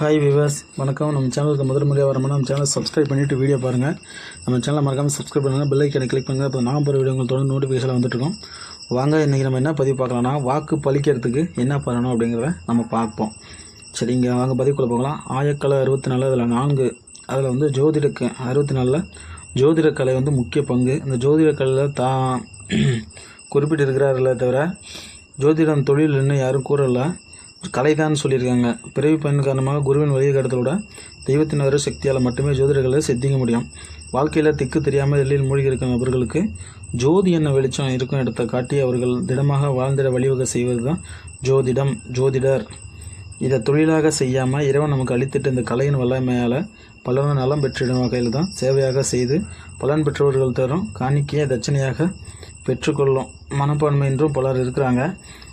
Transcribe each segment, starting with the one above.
Hi விவாஸ் வணக்கம். நம்ம சேனலுக்கு முதல் முறையாக வரமான நம்ம சேனலை சப்ஸ்கிரைப் பண்ணிவிட்டு வீடியோ பாருங்கள் நம்ம சேனலை மறக்காமல் சப்ஸ்கிரைப் பண்ணுங்கள் பெல் ஐக்கனை கிளிக் பண்ணுங்கள் அப்போ நான் போகிற வீடியோ உங்களுக்கு தொடர்ந்து நோட்டிஃபிகேஷன் வந்துட்டுருக்கோம் வாங்க இன்றைக்கி நம்ம என்ன பதிவு பார்க்கலாம்னா வாக்கு பழிக்கிறதுக்கு என்ன பண்ணணும் அப்படிங்கிறத நம்ம பார்ப்போம். சரிங்க வாங்க பதிவுக்குள்ளே போகலாம். ஆயக்கலை அறுபத்தி நாலு அதில் நான்கு. அதில் வந்து ஜோதிடக்கு அறுபத்தி நாலில் ஜோதிடக்கலை வந்து முக்கிய பங்கு. இந்த ஜோதிடக்கலையில் தான் குறிப்பிட்டிருக்கிறார்களே தவிர ஜோதிடம் தொழில் இன்னும் யாரும் கூறலை. கலைதான் சொல்லியிருக்காங்க. பிறவி பயன் காரணமாக குருவின் வழிகாட்டுதலோட தெய்வத்தின் வர சக்தியால் மட்டுமே ஜோதிடர்களை சித்திக்க முடியும். வாழ்க்கையில் திக்கு தெரியாமல் எல்லையில் மூழ்கி இருக்கும் நபர்களுக்கு ஜோதி என்ன வெளிச்சம் இருக்கும் இடத்தை காட்டி அவர்கள் திடமாக வாழ்ந்திட வழிவகை செய்வது தான் ஜோதிடம் ஜோதிடர். இதை தொழிலாக செய்யாமல் இறைவன் நமக்கு அளித்திட்ட இந்த கலையின் வல்லமையால் பலரும் நலம் பெற்றிடும் வகையில் தான் சேவையாக செய்து பலன் பெற்றவர்கள் தரும் காணிக்கையை தட்சணையாக பெற்றுக்கொள்ளும். மனப்பான்மை என்றும் பலர் இருக்கிறாங்க.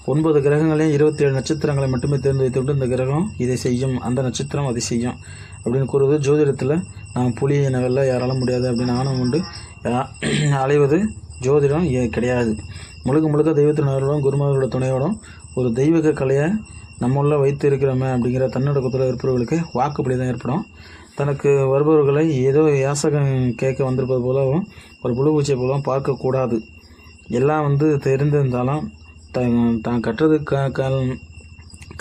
ஒன்பது கிரகங்களையும் இருபத்தி ஏழு நட்சத்திரங்களை மட்டுமே தேர்ந்து வைத்துவிட்டு இந்த கிரகம் இதை செய்யும் அந்த நட்சத்திரம் அதை செய்யும் அப்படின்னு கூறுவது ஜோதிடத்தில் நான் புலியை என யாரால முடியாது அப்படின்னு ஆணவம் உண்டு. அலைவது ஜோதிடம் ஏ- கிடையாது. முழுக்க முழுக்க தெய்வத்தினரோடும் குருமார்களோட துணையோடும் ஒரு தெய்வீக கலையை நம்மள வைத்து இருக்கிறோமே அப்படிங்கிற தன்னடக்கத்தில் இருப்பவர்களுக்கு வாக்குப்படி தான் ஏற்படும். தனக்கு வருபவர்களை ஏதோ யாசகம் கேட்க வந்திருப்பது போலவும் ஒரு புழுபூச்சியை போலவும் பார்க்கக்கூடாது. எல்லாம் வந்து தெரிந்திருந்தாலும் தான் தான் க க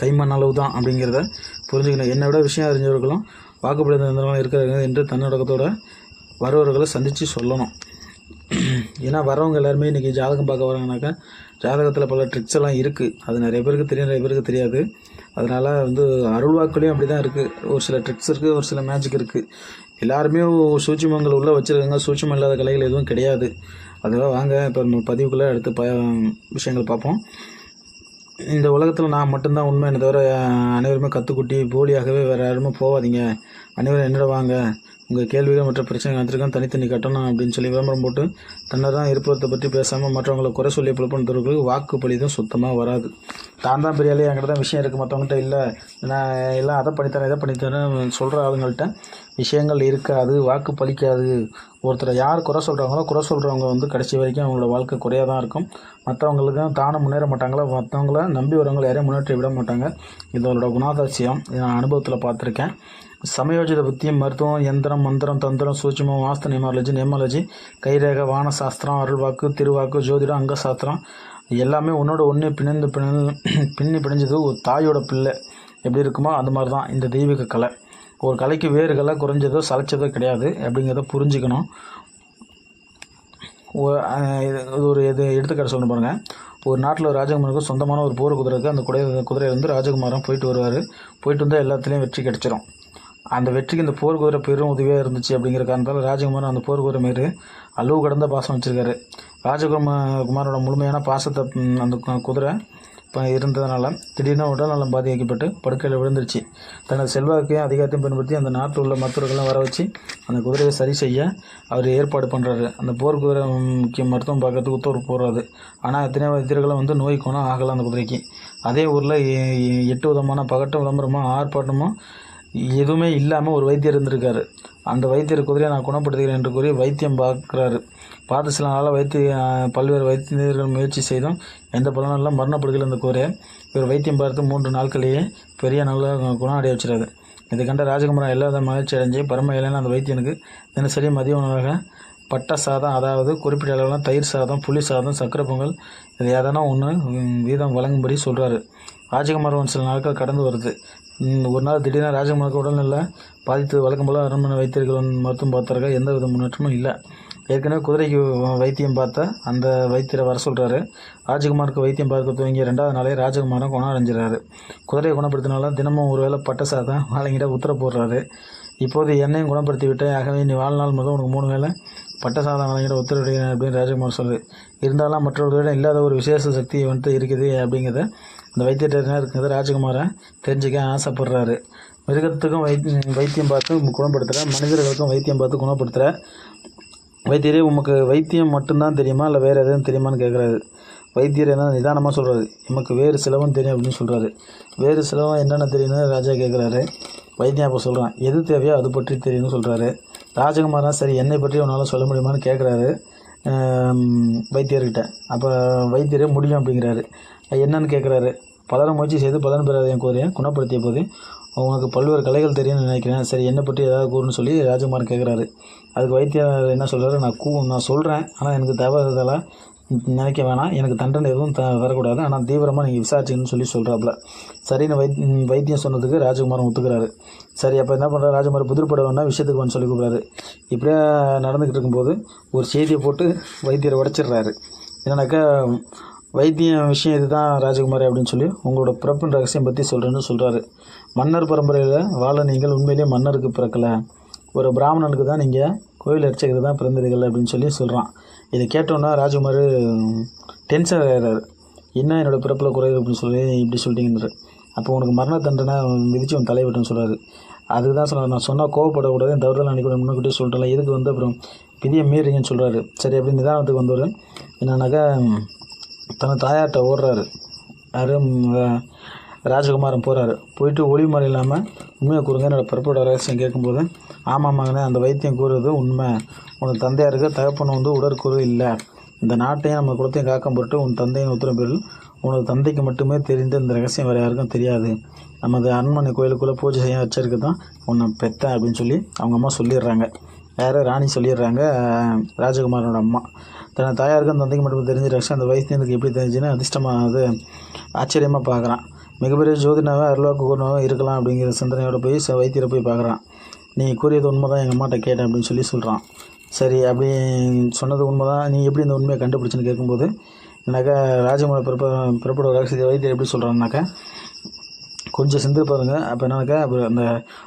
கைமண் அளவு தான் அப்படிங்கிறத புரிஞ்சுக்கணும். என்னை விட விஷயம் அறிஞ்சவர்களும் வாக்குப்படி இருக்கிறாங்க என்று தன்னடக்கத்தோட வரவர்களை சந்தித்து சொல்லணும். ஏன்னா வரவங்க எல்லாருமே இன்றைக்கி ஜாதகம் பார்க்க வராங்கனாக்கா ஜாதகத்தில் பல ட்ரிக்ஸ் எல்லாம் இருக்குது அது நிறைய பேருக்கு தெரியும் நிறைய பேருக்கு தெரியாது. அதனால் வந்து அருள்வாக்குலேயும் அப்படி தான் இருக்குது ஒரு சில ட்ரிக்ஸ் இருக்குது ஒரு சில மேஜிக் இருக்குது எல்லாருமே சூட்சுமங்கள் உள்ளே வச்சுருக்காங்க. சூட்சம் இல்லாத கலைகள் எதுவும் கிடையாது. அதெல்லாம் வாங்க இப்போ நம்ம பதிவுக்குள்ளே அடுத்து ப விஷயங்கள் பார்ப்போம். இந்த உலகத்தில் நான் மட்டும்தான் உண்மை என்ன தவிர அனைவருமே கற்றுக்குட்டி போலியாகவே வேறு யாருமே போகாதீங்க அனைவரும் என்னடா வாங்க. உங்கள் கேள்விகள் மற்ற பிரச்சனைகள் வந்திருக்கோம் தனித்தனி கட்டணும் அப்படின்னு சொல்லி விளம்பரம் போட்டு தன்னை தான் இருப்பதை பற்றி பேசாமல் மற்றவங்களை குறை சொல்லி புலப்படுத்துறவங்களுக்கு வாக்கு பலி தான் சுத்தமாக வராது. தான் தான் பெரிய என்கிட்ட தான் விஷயம் இருக்குது மற்றவங்கள்ட்ட இல்லை. நான் எல்லாம் அதை பண்ணித்தரேன் இதை பண்ணித்தரேன் சொல்கிற ஆளுங்கள்ட்ட விஷயங்கள் இருக்காது வாக்கு பலிக்காது. ஒருத்தரை யார் குறை சொல்கிறாங்களோ குறை சொல்கிறவங்க வந்து கடைசி வரைக்கும் அவங்களோட வாழ்க்கை குறையாக தான் இருக்கும். மற்றவங்களுக்கு தானே முன்னேற மாட்டாங்களா மற்றவங்கள நம்பி வரவங்களை யாரையும் முன்னேற்றி விட மாட்டாங்க. இதோட குணாதிசயம். இதை நான் அனுபவத்தில் பார்த்துருக்கேன். சமயோஜித புத்தி மருத்துவம் எந்திரம் மந்திரம் தந்திரம் சூட்சுமம் வாஸ்து நியமாலஜி நியமாலஜி கைரேக வான சாஸ்திரம் அருள்வாக்கு திருவாக்கு ஜோதிடம் அங்க சாஸ்திரம் எல்லாமே ஒன்றோட ஒன்று பிணைந்து பிணை பின்னி பிணைஞ்சது ஒரு தாயோட பிள்ளை. எப்படி இருக்குமோ அந்த மாதிரி தான் இந்த தெய்வீக கலை. ஒரு கலைக்கு வேர்களை குறைஞ்சதோ சளைச்சதோ கிடையாது. அப்படிங்கிறத புரிஞ்சுக்கணும். இது ஒரு இது எடுத்துக்காட்டு சொல்லணும் பாருங்கள் ஒரு நாட்டில் ஒரு ராஜகுமாருக்கு சொந்தமான ஒரு போர் குதிரை இருக்குது அந்த குதிரை குதிரையிலேருந்து ராஜகுமாரம் போயிட்டு வருவார். போயிட்டு வந்தால் எல்லாத்துலேயும் வெற்றி கிடச்சிரும். அந்த வெற்றிக்கு இந்த போர் குதிரை பெரும் உதவியாக இருந்துச்சு அப்படிங்கிற காரணத்தால் ராஜகுமாரன் அந்த போர் குதிரை மாரி அளவு கடந்த பாசம் வச்சுருக்காரு. ராஜகுமார் குமாரோட முழுமையான பாசத்தை அந்த குதிரை இருந்ததுனால திடீர்னு உடல்நலம் பாதிக்கப்பட்டு படுக்கையில் விழுந்துருச்சு. தனது செல்வாக்கையும் அதிகாரத்தையும் பயன்படுத்தி அந்த நாட்டில் உள்ள மருத்துவர்கள்லாம் வர வச்சு அந்த குதிரையை சரி செய்ய அவர் ஏற்பாடு பண்ணுறாரு அந்த போர் முக்கிய மருத்துவம் பார்க்கறதுக்கு உத்தரவு போடுறாரு ஆனால் எத்தனையோ வைத்தியர்களும் வந்து நோய் குணம் ஆகலாம் அந்த குதிரைக்கு. அதே ஊரில் எட்டு விதமான பகட்டும் விளம்பரமும் ஆர்ப்பாட்டமும் எதுவுமே இல்லாமல் ஒரு வைத்தியர் இருந்திருக்காரு. அந்த வைத்தியர் குதிரையை நான் குணப்படுத்துகிறேன் என்று கூறி வைத்தியம் பார்க்குறாரு. பார்த்து சில நாளாக வைத்திய பல்வேறு வைத்தியர்கள் முயற்சி செய்தும் எந்த பலனும் இல்லை மரணப்படுகையில் இந்த குதிரையை இவர் வைத்தியம் பார்த்து மூன்று நாட்களிலேயே பெரிய நல்ல குணம் அடைய வச்சுறாரு இதை கண்ட ராஜகுமாரன் எல்லா மகிழ்ச்சி அடைஞ்சு பரம இலையான அந்த வைத்தியனுக்கு தினசரி மதிய உணவாக பட்ட சாதம் அதாவது குறிப்பிட்ட அளவில் தயிர் சாதம் புளி சாதம் சக்கரை பொங்கல் இது எதனா ஒன்று வீதம் வழங்கும்படி சொல்கிறாரு ராஜகுமாரன் சில நாட்கள் கடந்து வருது. ஒரு நாள் திடீர்னு ராஜகுமாருக்கு உடல்நிலை பாதித்து வழக்கம் போல் அரண்மனை வைத்தியர்கள் மருத்துவம் பார்த்தார்கள். எந்த வித முன்னேற்றமும் இல்லை. ஏற்கனவே குதிரைக்கு வைத்தியம் பார்த்த அந்த வைத்தியரை வர சொல்கிறாரு ராஜகுமாருக்கு வைத்தியம் பார்க்க துவங்கிய ரெண்டாவது நாளே ராஜகுமாரும் குணம் அடைஞ்சிடறாரு குதிரையை குணப்படுத்தினால தினமும் ஒரு வேளை பட்ட சாதம் வாழைங்கிட்ட உத்தர போடுறாரு. இப்போது என்னையும் குணப்படுத்தி விட்டேன். ஆகவே நீ வாழ்நாள் முதல் உனக்கு மூணு வேளை பட்ட சாதம் வாழைங்கிட்ட உத்தரவிடுகிறேன் அப்படின்னு ராஜகுமார் சொல்லுது இருந்தாலும் மற்றவர்களிடம் இல்லாத ஒரு விசேஷ சக்தி வந்துட்டு இருக்குது அப்படிங்கிறத அந்த வைத்தியர் இருக்கிறத ராஜகுமாரை தெரிஞ்சுக்க ஆசைப்படுறாரு. மிருகத்துக்கும் வை வைத்தியம் பார்த்து குணப்படுத்துகிற மனிதர்களுக்கும் வைத்தியம் பார்த்து குணப்படுத்துகிற வைத்தியரே உமக்கு வைத்தியம் மட்டும்தான் தெரியுமா? இல்லை வேறு எதுவும் தெரியுமான்னு கேட்குறாரு வைத்தியர் என்ன நிதானமாக சொல்கிறாரு நமக்கு வேறு சிலவம் தெரியும் அப்படின்னு சொல்கிறாரு வேறு சிலவம் என்னென்ன தெரியும்னு ராஜா கேட்குறாரு வைத்தியம் அப்போ சொல்கிறான் எது தேவையோ அது பற்றி தெரியும்னு சொல்கிறாரு ராஜகுமாரா சரி என்னை பற்றி உன்னால் சொல்ல முடியுமான்னு கேட்குறாரு வைத்தியர்கிட்ட. அப்போ வைத்தியரே முடியும் அப்படிங்கிறாரு. என்னன்னு கேட்குறாரு பலரும் முயற்சி செய்து பலன் பெறாத என் கோரியை குணப்படுத்திய போது உனக்கு பல்வேறு கலைகள் தெரியும்னு நினைக்கிறேன். சரி என்னை பற்றி ஏதாவது கூறுன்னு சொல்லி ராஜகுமார் கேட்குறாரு அதுக்கு வைத்தியர் என்ன சொல்கிறாரு நான் கூ நான் சொல்கிறேன் ஆனால் எனக்கு தேவைதெல்லாம் நினைக்க வேணாம். எனக்கு தண்டனை எதுவும் த வரக்கூடாது. ஆனால் தீவிரமாக நீங்கள் விசாரிச்சிங்கன்னு சொல்லி சொல்கிறாப்புல சரின்னு வைத் வைத்தியம் சொன்னதுக்கு ராஜகுமாரன் ஒத்துக்கிறாரு. சரி அப்போ என்ன பண்ணுறாரு ராஜகுமார் புதிர்பட வேணா விஷயத்துக்கு வந்து சொல்லி கூப்பிட்றாரு. இப்படியே நடந்துக்கிட்டு இருக்கும்போது ஒரு செய்தியை போட்டு வைத்தியரை உடச்சிடுறாரு. என்னன்னாக்கா வைத்தியம் விஷயம் இதுதான் ராஜகுமாரி அப்படின்னு சொல்லி உங்களோட பிறப்பின் ரகசியம் பற்றி சொல்கிறேன்னு சொல்கிறாரு மன்னர் பரம்பரையில் வாழ நீங்கள் உண்மையிலேயே மன்னருக்கு பிறக்கலை. ஒரு பிராமணனுக்கு தான் நீங்கள் கோயில் அர்ச்சகர் தான் பிறந்தீர்கள் அப்படின்னு சொல்லி சொல்கிறான் இதை கேட்டோன்னா ராஜகுமார் டென்ஷன் ஆகிறார் என்ன என்னோடய பிறப்பில் குறையுது அப்படின்னு சொல்லி இப்படி சொல்லிட்டீங்கன்றார். அப்போ உனக்கு மரண தண்டனை விதிச்சு உன் தலைவிட்டுன்னு சொல்கிறாரு அதுக்கு தான் சொன்னார். நான் சொன்னால் கோவப்படக்கூடாது என் தவறுதல் நினைக்கூட முன்னே சொல்லிட்டேன் எதுக்கு வந்து அப்புறம் விதியை மீறிங்கன்னு சொல்கிறாரு சரி அப்படி நிதானத்துக்கு வந்தவர். என்னன்னாக்கா தன் தாயார்கிட்ட ஓடுறாரு. யாரும் ராஜகுமாரன் போகிறாரு போயிட்டு ஒளிமறை இல்லாமல் உண்மையை கூறுங்க. என்னோடய பிறப்போட ரகசியம் கேட்கும்போது ஆமாம் மகனே அந்த வைத்தியம் கூறுறது உண்மை. உனக்கு தந்தையாருக்கு தகப்பன் வந்து உடற்கூறு இல்லை. இந்த நாட்டையும் நம்ம குலத்தையும் காக்கம் போட்டு உன் தந்தையின் உத்தரவு பேரில் உனது தந்தைக்கு மட்டுமே தெரிந்து இந்த ரகசியம் வேறு யாருக்கும் தெரியாது. நமது அரண்மனை கோயிலுக்குள்ளே பூஜை செய்ய வச்சிருக்கு தான் உன்னை பெத்தேன் அப்படின்னு சொல்லி அவங்க அம்மா சொல்லிடுறாங்க. யார் ராணி சொல்லிடுறாங்க ராஜகுமாரனோட அம்மா. தன் தாயாருக்கும் தந்தைக்கு மட்டும் தெரிஞ்சு ரகசியம் அந்த வைத்தியனுக்கு எப்படி தெரிஞ்சுன்னு அதிர்ஷ்டமாக அது ஆச்சரியமாக பார்க்குறான். மிகப்பெரிய ஜோதினாவே அருள்வாக்கு கூறினாவே இருக்கலாம் அப்படிங்கிற சிந்தனையோட போய் வைத்தியரை போய் பார்க்குறான். நீ கூறியது உண்மை தான் எங்கள் அம்மாட்ட கேட்டேன் அப்படின்னு சொல்லி சொல்கிறான் சரி அப்படி சொன்னது உண்மை தான் நீ எப்படி இந்த உண்மையை கண்டுபிடிச்சின்னு கேட்கும்போது எனக்கா ராஜமலை பிறப்ப பிறப்பட ரகசிய வைத்தியர் எப்படி சொல்கிறான்னாக்கா கொஞ்சம் சிந்து பாருங்க. அப்போ என்னன்னாக்கா அப்புறம் அந்த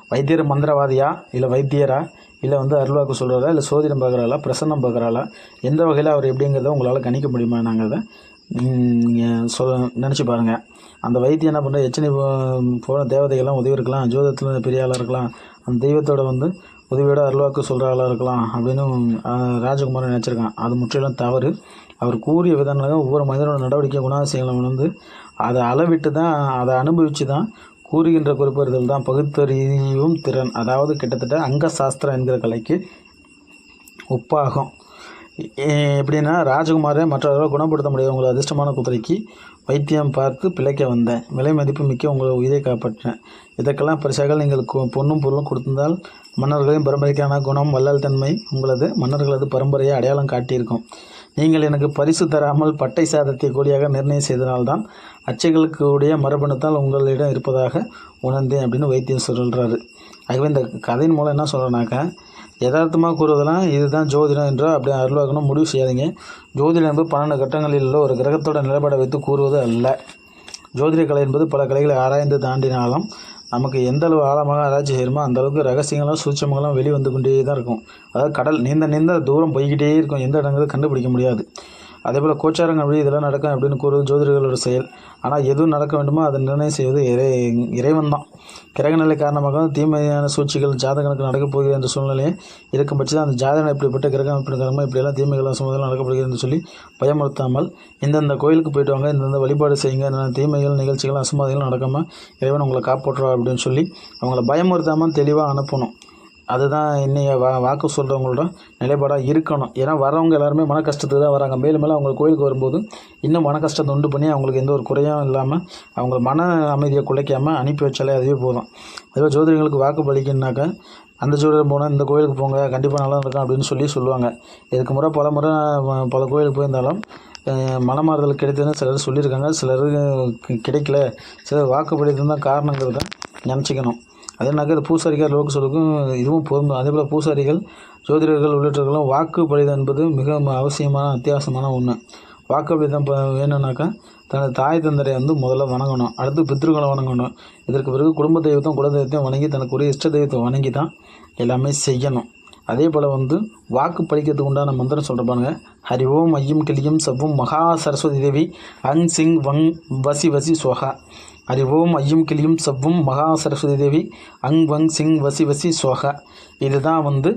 வைத்தியர் மந்திரவாதியா இல்லை வைத்தியரா இல்லை வந்து அருள்வாக்கு சொல்கிறாரா இல்லை சோதிடம் பார்க்குறாளா பிரசன்னம் பார்க்குறாளா எந்த வகையில் அவர் எப்படிங்கிறத உங்களால் கணிக்க முடியுமா நாங்கள் நீங்கள் சொல்ல நினச்சி பாருங்கள் அந்த வைத்தியம் என்ன பண்ணுறது எச்சனை போன தேவதைகள்லாம் உதவி இருக்கலாம் ஜோதத்தில் பெரிய ஆளாக இருக்கலாம் அந்த தெய்வத்தோட வந்து உதவியோட அருள்வாக்கு சொல்கிற ஆளாக இருக்கலாம் அப்படின்னு ராஜகுமாரன் நினச்சிருக்கான். அது முற்றிலும் தவறு. அவர் கூறிய விதங்களாக ஒவ்வொரு மனிதனோட நடவடிக்கை குணாதிசயங்களை உணர்ந்து அதை அளவிட்டு தான் அதை அனுபவித்து தான் கூறுகின்ற குறிப்பறிதல் தான் பகுத்தறியும் திறன். அதாவது கிட்டத்தட்ட அங்க சாஸ்திரம் என்கிற கலைக்கு ஒப்பாகும். எப்படின்னா ராஜகுமாரை மற்றவர்களால் குணப்படுத்த முடியாத உங்களை அதிர்ஷ்டமான குதிரைக்கு வைத்தியம் பார்த்து பிழைக்க வந்தேன். விலை மதிப்பு மிக்க உங்களை உயிரை காப்பாற்றினேன் இதற்கெல்லாம் பரிசாக நீங்கள் கு- பொருளும் கொடுத்திருந்தால் மன்னர்களின் பரம்பரைக்கான குணம் வள்ளல் தன்மை உங்களது மன்னர்களது பரம்பரையை அடையாளம் காட்டியிருக்கும். நீங்கள் எனக்கு பரிசு தராமல் பட்டை சாதத்தை கூலியாக நிர்ணயம் செய்தனால்தான் அச்சைகளுக்கு உடைய மரபணுத்தால் உங்களிடம் இருப்பதாக உணர்ந்தேன் அப்படின்னு வைத்தியம் சொல்கிறாரு ஆகவே இந்த கதையின் மூலம் என்ன சொல்கிறேனாக்கா யதார்த்தமாக கூறுவதெல்லாம் இதுதான் ஜோதிடம் என்றால் அப்படி அருள்வாக்கணும். முடிவு செய்யாதீங்க. ஜோதிடம் என்பது பன்னெண்டு கட்டங்களில் உள்ள ஒரு கிரகத்தோட நிலைப்பாடை வைத்து கூறுவது அல்ல. ஜோதிட கலை என்பது பல கலைகளை ஆராய்ந்து தாண்டினாலும் நமக்கு எந்த அளவு ஆழமாக ஆராய்ச்சி செய்யணுமோ அந்த அளவுக்கு ரகசியங்களும் சூட்சமங்களும் வெளிவந்து கொண்டே தான் இருக்கும். அதாவது கடல் நீந்த நீந்த தூரம் போய்கிட்டே இருக்கும். எந்த இடங்கிறது கண்டுபிடிக்க முடியாது. அதே போல் கோச்சாரங்கள் அப்படி இதெல்லாம் நடக்கும் அப்படின்னு கூறுவது ஜோதிடர்களோட செயல். ஆனால் எதுவும் நடக்க வேண்டுமோ அதை நிர்ணயம் செய்வது இறை இறைவன் தான் கிரகநிலை காரணமாக தீமையான சூழ்ச்சிகள் ஜாதகனுக்கு நடக்கப் போகிறது என்ற சூழ்நிலையை இருக்கும் பட்சத்தில் அந்த ஜாதகம் இப்படிப்பட்ட கிரகம் இப்படி கிரகமாக இப்படியெல்லாம் தீமைகள் சமுதாயம் நடக்கப்படுகிறது சொல்லி பயமுறுத்தாமல் இந்தந்த கோயிலுக்கு போயிட்டு வாங்க இந்தந்த வழிபாடு செய்யுங்க இந்த தீமைகள் நிகழ்ச்சிகள் அசம்பாதிகள் நடக்காமல் இறைவன் உங்களை காப்பாற்றுவா அப்படின்னு சொல்லி அவங்கள பயமுறுத்தாமல் தெளிவாக அனுப்பணும். அதுதான் இன்றைய வா வாக்கு சொல்கிறவங்களோட நிலைப்பாடாக இருக்கணும். ஏன்னா வரவங்க எல்லாருமே மன கஷ்டத்துக்கு தான் வராங்க. மேலும் மேலும் அவங்க கோயிலுக்கு வரும்போது இன்னும் மன கஷ்டத்தை உண்டு பண்ணி அவங்களுக்கு எந்த ஒரு குறையும் இல்லாமல் அவங்க மன அமைதியை குலைக்காமல் அனுப்பி வச்சாலே அதுவே போதும். அதுவே ஜோதிடங்களுக்கு வாக்கு பலிக்கணுனாக்கா அந்த ஜோதிடம் போனால் இந்த கோயிலுக்கு போங்க கண்டிப்பாக நல்லா இருக்கும் அப்படின்னு சொல்லி சொல்லுவாங்க. இதுக்கு முறை பல முறை பல கோயிலுக்கு போயிருந்தாலும் மனமாறுதல் கிடைத்ததுன்னு சிலர் சொல்லியிருக்காங்க. சிலர் கிடைக்கல. சிலர் வாக்குப்படித்தது தான் காரணங்கிறத நினச்சிக்கணும். அதேனாக்கா இது பூசாரிகள் லோக இதுவும் பொருந்தும். அதேபோல் பூசாரிகள் ஜோதிடர்கள் உள்ளிட்டவர்களும் வாக்கு பலிதம் என்பது மிக அவசியமான அத்தியாவசியமான ஒன்று வாக்கு பலிதம் ப- வேணும்னாக்கா தனது தாய் தந்தரை வந்து முதல்ல வணங்கணும். அடுத்து பித்ருக்களை வணங்கணும். இதற்கு பிறகு குடும்ப தெய்வத்தையும் குல தெய்வத்தையும் வணங்கி தனக்குரிய இஷ்ட தெய்வத்தை வணங்கி தான் எல்லாமே செய்யணும். அதே போல் வந்து வாக்கு படிக்கிறதுக்கு உண்டான மந்திரம் சொல்கிறப்பாங்க ஹரி ஓம் ஐயும் கிளியும் சவ்வும் மகா சரஸ்வதி தேவி அங் சிங் வங் வசி வசி ஸ்வஹா அறிவோம் ஐயும் கிளியும் செவ்வும் மகா சரஸ்வதி தேவி. அங் வங் சிங் வசி வசி சோக. இதுதான் வந்து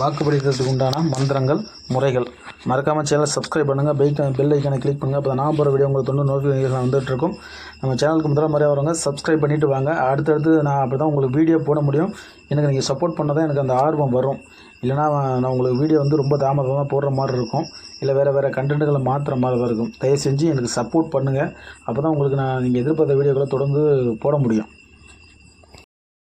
வாக்குப்படிக்கிறதுக்கு உண்டான மந்திரங்கள் முறைகள். மறக்காமல் சேனலை சப்ஸ்கிரைப் பண்ணுங்கள் பெல் பெல் ஐக்கானை கிளிக் பண்ணுங்கள் அப்போ நான் போகிற வீடியோ உங்களுக்கு தொண்ணூறு நோட்டிஃபிகேஷன் வந்துட்டு இருக்கும். நம்ம சேனலுக்கு முதல்ல முறையாக வரவங்க சப்ஸ்கிரைப் பண்ணிவிட்டு வாங்க. அடுத்தடுத்து நான் அப்படி தான் உங்களுக்கு வீடியோ போட முடியும். எனக்கு நீங்கள் சப்போர்ட் பண்ண தான் எனக்கு அந்த ஆர்வம் வரும். இல்லைனா நான் உங்களுக்கு வீடியோ வந்து ரொம்ப தாமதமாக போடுற மாதிரி இருக்கும். இல்லை வேறு வேறு கண்டென்ட்டுகளை மாற்றுற மாதிரி தான் இருக்கும். தயவு செஞ்சு எனக்கு சப்போர்ட் பண்ணுங்கள் அப்போ தான் உங்களுக்கு நான் நீங்கள் எதிர்பார்த்த வீடியோக்களை தொடர்ந்து போட முடியும்.